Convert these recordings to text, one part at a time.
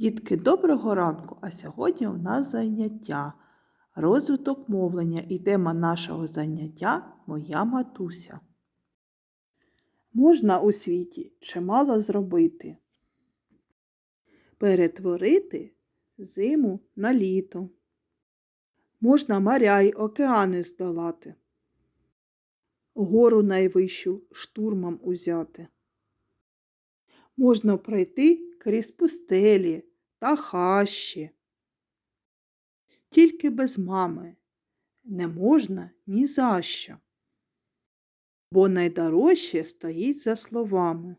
Дітки, доброго ранку! А сьогодні у нас заняття. Розвиток мовлення і тема нашого заняття Моя матуся. Можна у світі чимало зробити. Перетворити зиму на літо. Можна моря й океани здолати. Гору найвищу штурмом узяти. Можна пройти крізь пустелі та хащі. Тільки без мами не можна ні за що, бо найдорожче стоїть за словами.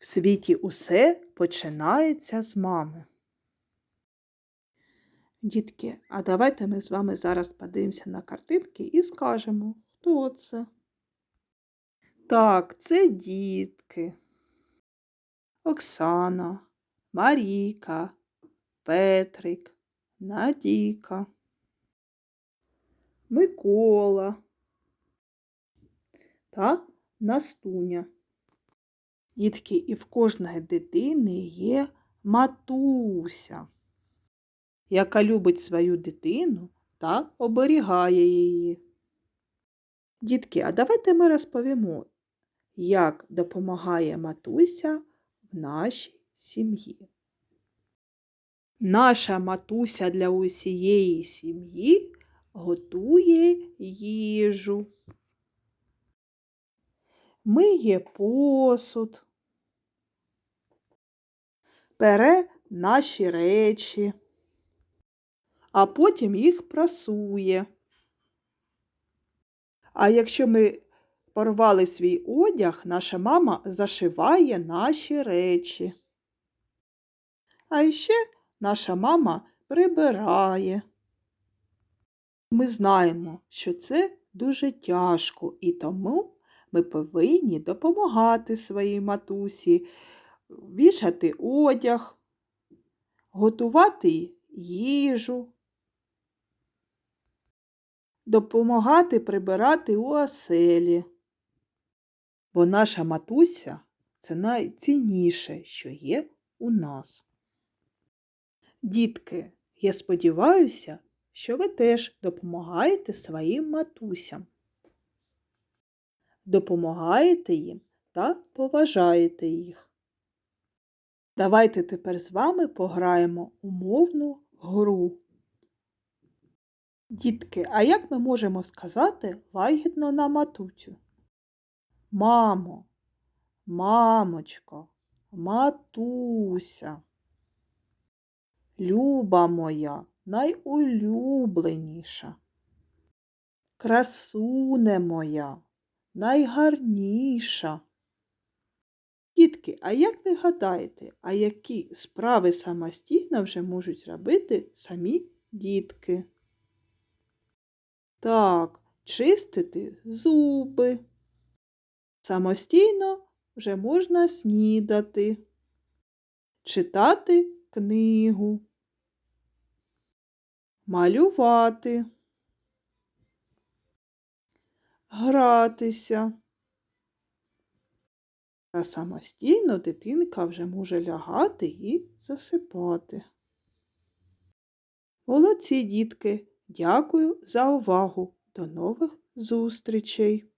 В світі усе починається з мами. Дітки, а давайте ми з вами зараз подивимося на картинки і скажемо, хто це. Так, це дітки. Оксана, Марійка, Петрик, Надійка, Микола та Настуня. Дітки, і в кожної дитини є матуся, яка любить свою дитину та оберігає її. Дітки, а давайте ми розповімо, як допомагає матуся в нашій сім'ї. Наша матуся для усієї сім'ї готує їжу. Миє посуд, бере наші речі, а потім їх прасує. А якщо ми порвали свій одяг, наша мама зашиває наші речі. А ще наша мама прибирає. Ми знаємо, що це дуже тяжко, і тому ми повинні допомагати своїй матусі, вішати одяг, готувати їжу, допомагати прибирати у оселі. Бо наша матуся це найцінніше, що є у нас. Дітки, я сподіваюся, що ви теж допомагаєте своїм матусям. Допомагаєте їм та поважаєте їх. Давайте тепер з вами пограємо умовну гру. Дітки, а як ми можемо сказати лагідно на матуцю? Мамо, мамочко, матуся. Люба моя найулюбленіша. Красуне моя, найгарніша. Дітки, а як ви гадаєте, а які справи самостійно вже можуть робити самі дітки? Так, чистити зуби. Самостійно вже можна снідати, читати книгу, малювати, гратися. А самостійно дитинка вже може лягати і засипати. Молодці, дітки, дякую за увагу. До нових зустрічей!